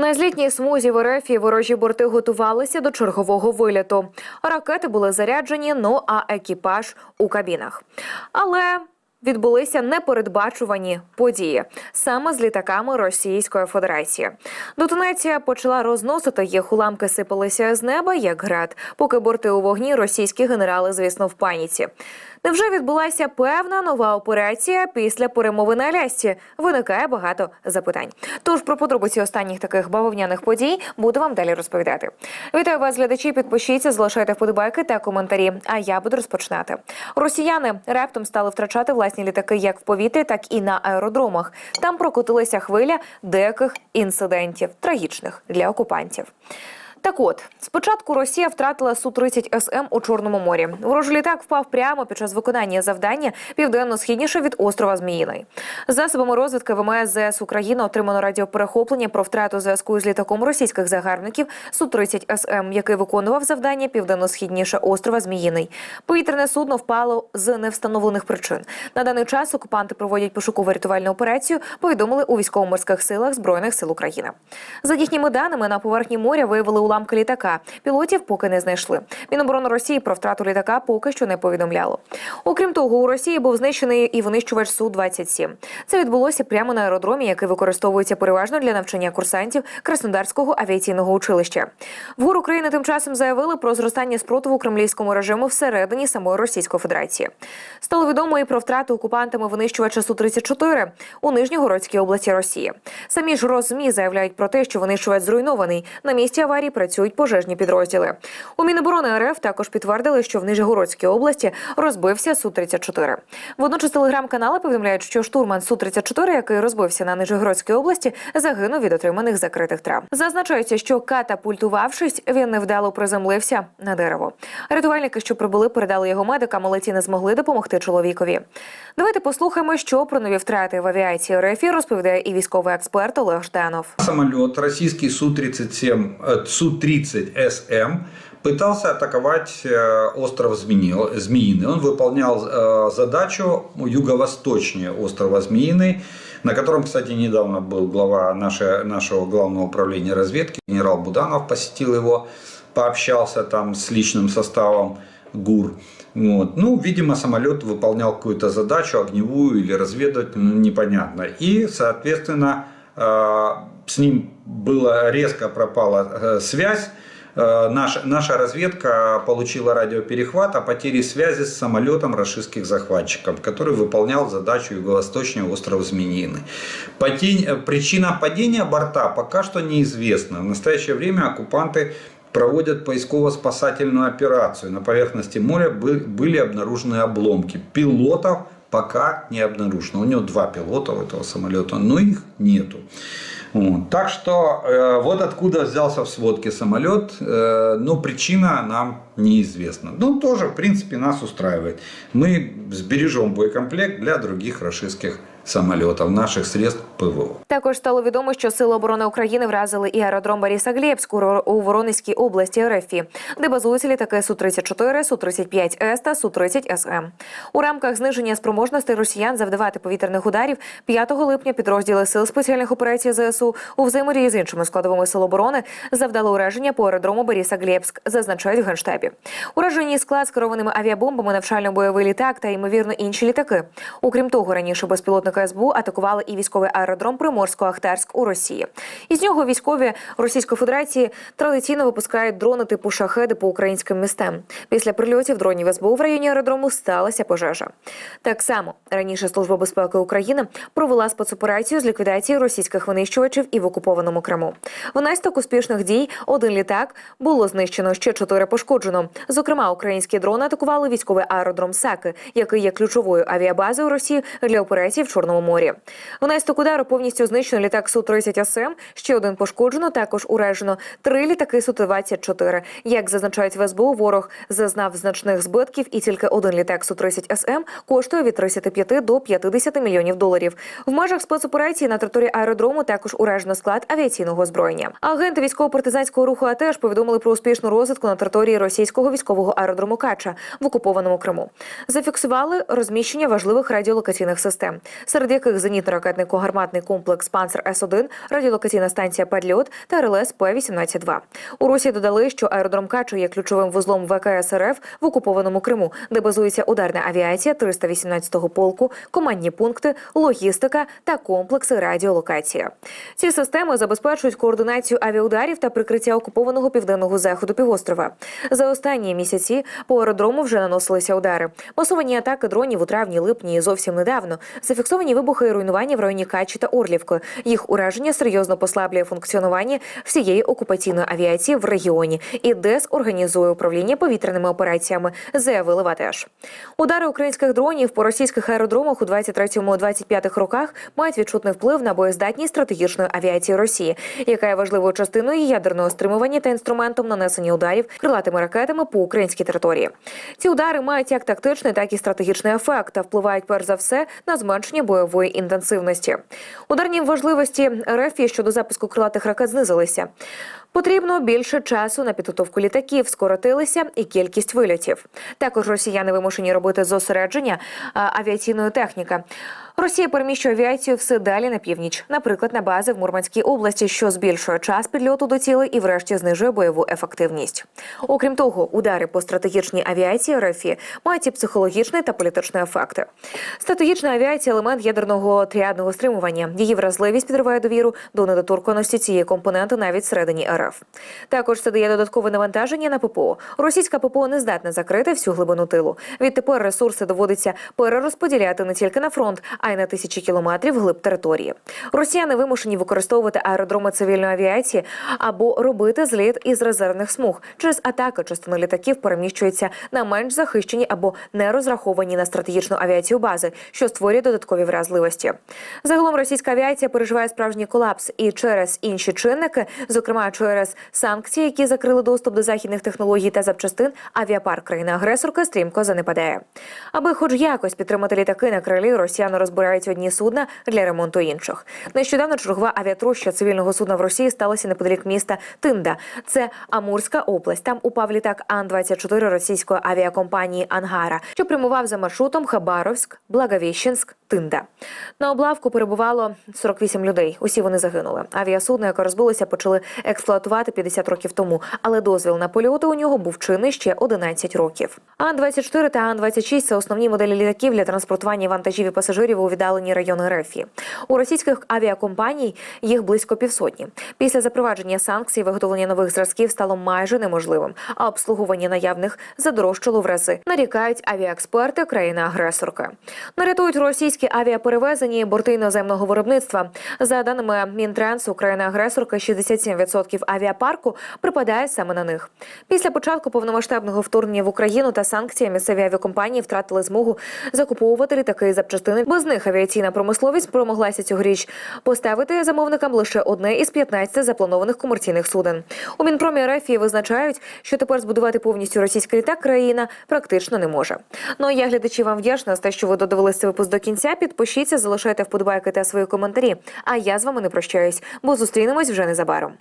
На злітній смузі в РФ ворожі борти готувалися до чергового виліту. Ракети були заряджені, ну а екіпаж у кабінах. Але відбулися непередбачувані події саме з літаками Російської Федерації. Детонація почала розносити їх уламки сипалися з неба як град, поки борти у вогні російські генерали, звісно, в паніці. Невже відбулася певна нова операція після перемови на Алясці? Виникає багато запитань. Тож про подробиці останніх таких бавовняних подій буду вам далі розповідати. Вітаю вас, глядачі. Підпишіться, залишайте вподобайки та коментарі. А я буду розпочинати. Росіяни раптом стали втрачати власні літаки як в повітрі, так і на аеродромах. Там прокотилася хвиля деяких інцидентів, трагічних для окупантів. Так от, спочатку Росія втратила Су-30 СМ у Чорному морі. Ворожий літак впав прямо під час виконання завдання південно-східніше від острова Зміїний. Засобами розвідки ВМС ЗС України отримано радіоперехоплення про втрату зв'язку з літаком російських загарбників Су-30 СМ, який виконував завдання південно-східніше острова Зміїний. Повітряне судно впало з невстановлених причин. На даний час окупанти проводять пошукову рятувальну операцію. Повідомили у військово-морських силах збройних сил України. За їхніми даними на поверхні моря виявили уламки літака. Пілотів поки не знайшли. Міноборони Росії про втрату літака поки що не повідомляло. Окрім того, у Росії був знищений і винищувач су 27 Це відбулося прямо на аеродромі, який використовується переважно для навчання курсантів Краснодарського авіаційного училища. Вгор України тим часом заявили про зростання спротиву кремлівському режиму всередині самої Російської Федерації. Стало відомо і про втрату окупантами винищувача су 34 у Нижньогородській області Росії. Самі ж Росзмі заявляють про те, що винищувач зруйнований. На місці аварії працюють пожежні підрозділи. У Міноборони РФ також підтвердили, що в Нижегородській області розбився су 34 Водночас телеграм-канали повідомляють, що штурман су 34 який розбився на Нижегородській області, загинув від отриманих закритих травм. Зазначається, що катапультувавшись, він невдало приземлився на дерево. Рятувальники, що прибули, передали його медикам, але ті не змогли допомогти чоловікові. Давайте послухаємо, що про нові втрати в авіації РФ розповідає і військовий експерт Олег Жданов. Самолет российский Су-37, э, Су-30СМ пытался атаковать э, остров Змеиный. Он выполнял э, задачу юго-восточнее острова Змеиный, на котором, кстати, недавно был глава наше- нашего главного управления разведки, генерал Буданов посетил его, пообщался там с личным составом ГУР. Вот. Ну, видимо, самолет выполнял какую-то задачу, огневую или разведывательную, непонятно. И, соответственно, с ним была резко пропала э, связь. Э, Наша, наша разведка получила радиоперехват о потере связи с самолетом российских захватчиков, который выполнял задачу юго-восточнее острова Змеиный. Потень- э, Причина падения борта пока что неизвестна. В настоящее время оккупанты проводят поисково-спасательную операцию. На поверхности моря бы- были обнаружены обломки. Пилотов пока не обнаружено. У него два пилота у этого самолета, но их нету. Вот. Так что э, вот откуда взялся в сводке самолет, э, но причина нам неизвестна. Ну, тоже, в принципе, нас устраивает. Мы сбережем боекомплект для других российских самолетов, наших средств ПВО. Також стало відомо, що Сили оборони України вразили і аеродром Бориса Глєбську у Воронезькій області РФ, де базуються літаки Су-34, Су-35С та Су-30СМ. У рамках зниження спроможностей росіян завдавати повітряних ударів 5 липня підрозділи Сил спеціальних операцій ЗСУ у взаємодії з іншими складовими сил оборони завдали ураження по аеродрому Бориса Глєбськ, зазначають в генштабі. Уражені склад з керованими авіабомбами, навчально-бойовий літак та ймовірно інші літаки. Окрім того, раніше безпілотники СБУ атакували і військовий аеродром Приморсько-Ахтарськ у Росії. Із нього військові Російської Федерації традиційно випускають дрони типу шахеди по українським містам. Після прильотів дронів СБУ в районі аеродрому сталася пожежа. Так само раніше Служба безпеки України провела спецоперацію з ліквідації російських винищувачів і в окупованому Криму. Внаслідок успішних дій один літак було знищено, ще чотири пошкоджено. Зокрема, українські дрони атакували військовий аеродром Саки, який є ключовою авіабазою Росії для операцій в Чорному морі. Внаслідок удару повністю знищено літак су 30 СМ. Ще один пошкоджено. Також уражено три літаки су 24 Як зазначають в СБУ, ворог зазнав значних збитків, і тільки один літак су 30 СМ коштує від 35 до 50 мільйонів доларів. В межах спецоперації на території аеродрому також уражено склад авіаційного озброєння. Агенти військово-партизанського руху АТЕШ повідомили про успішну розвідку на території російського військового аеродрому Кача в окупованому Криму. Зафіксували розміщення важливих радіолокаційних систем. Серед яких зенітно-ракетно-гарматний комплекс Панцер С-1, радіолокаційна станція Падльот та РЛС П-18-2. У Русі додали, що аеродром Качу є ключовим вузлом ВКС РФ в окупованому Криму, де базується ударна авіація 318-го полку, командні пункти, логістика та комплекси радіолокації. Ці системи забезпечують координацію авіаударів та прикриття окупованого південного заходу півострова. За останні місяці по аеродрому вже наносилися удари. Масовані атаки дронів у травні, липні і зовсім недавно. Зафіксовані вибухи і руйнування в районі Качі та Орлівки. Їх ураження серйозно послаблює функціонування всієї окупаційної авіації в регіоні і дезорганізує управління повітряними операціями. Заявили ВАТЕШ. Удари українських дронів по російських аеродромах у 23-25 роках мають відчутний вплив на боєздатність стратегічної авіації Росії, яка є важливою частиною ядерного стримування та інструментом нанесення ударів крилатими ракетами по українській території. Ці удари мають як тактичний, так і стратегічний ефект та впливають перш за все на зменшення бойової інтенсивності. Ударні важливості РФ щодо запуску крилатих ракет знизилися. Потрібно більше часу на підготовку літаків, скоротилися і кількість вильотів. Також росіяни вимушені робити зосередження авіаційної техніки. Росія переміщує авіацію все далі на північ, наприклад, на бази в Мурманській області, що збільшує час підльоту до цілей і, врешті, знижує бойову ефективність. Окрім того, удари по стратегічній авіації РФ мають і психологічний та політичний ефекти. Стратегічна авіація елемент ядерного тріадного стримування. Її вразливість підриває довіру до недоторканості цієї компоненти навіть всередині РФ. Також це дає додаткове навантаження на ППО. Російська ППО не здатна закрити всю глибину тилу. Відтепер ресурси доводиться перерозподіляти не тільки на фронт, а й на тисячі кілометрів глиб території. Росіяни вимушені використовувати аеродроми цивільної авіації або робити зліт із резервних смуг. Через атаки частина літаків переміщується на менш захищені або не розраховані на стратегічну авіацію бази, що створює додаткові вразливості. Загалом російська авіація переживає справжній колапс і через інші чинники, зокрема через санкції, які закрили доступ до західних технологій та запчастин, авіапарк країни-агресорки стрімко занепадає. Аби хоч якось підтримати літаки на крилі, росіяни розбирають одні судна для ремонту інших. Нещодавно чергова авіатроща цивільного судна в Росії сталася неподалік міста Тинда. Це Амурська область. Там упав літак Ан-24 російської авіакомпанії Ангара, що прямував за маршрутом Хабаровськ, Благовіщенськ, Тинда. На облавку перебувало 48 людей. Усі вони загинули. Авіасудно, яке розбилося, почали експлуатувати 50 років тому, але дозвіл на польоти у нього був чинний ще 11 років. Ан-24 та Ан-26 – це основні моделі літаків для транспортування вантажів і пасажирів у віддалені райони РФ. У російських авіакомпаній їх близько півсотні. Після запровадження санкцій виготовлення нових зразків стало майже неможливим, а обслуговування наявних задорожчало в рази. Нарікають авіаексперти країни-агресорки. Нарятують російські авіаперевезені борти іноземного виробництва. За даними Мінтрансу, країни-агресорки 67% авіапарку припадає саме на них. Після початку повномасштабного вторгнення в Україну та санкцій місцеві авіакомпанії втратили змогу закуповувати літаки і запчастини. Без них авіаційна промисловість промоглася цьогоріч поставити замовникам лише одне із 15 запланованих комерційних суден. У Мінпромі РФ визначають, що тепер збудувати повністю російський літак країна практично не може. Ну а я глядачі вам вдячна за те, що ви додивилися випуск до кінця. Підпишіться, залишайте вподобайки та свої коментарі. А я з вами не прощаюсь, бо зустрінемось вже незабаром.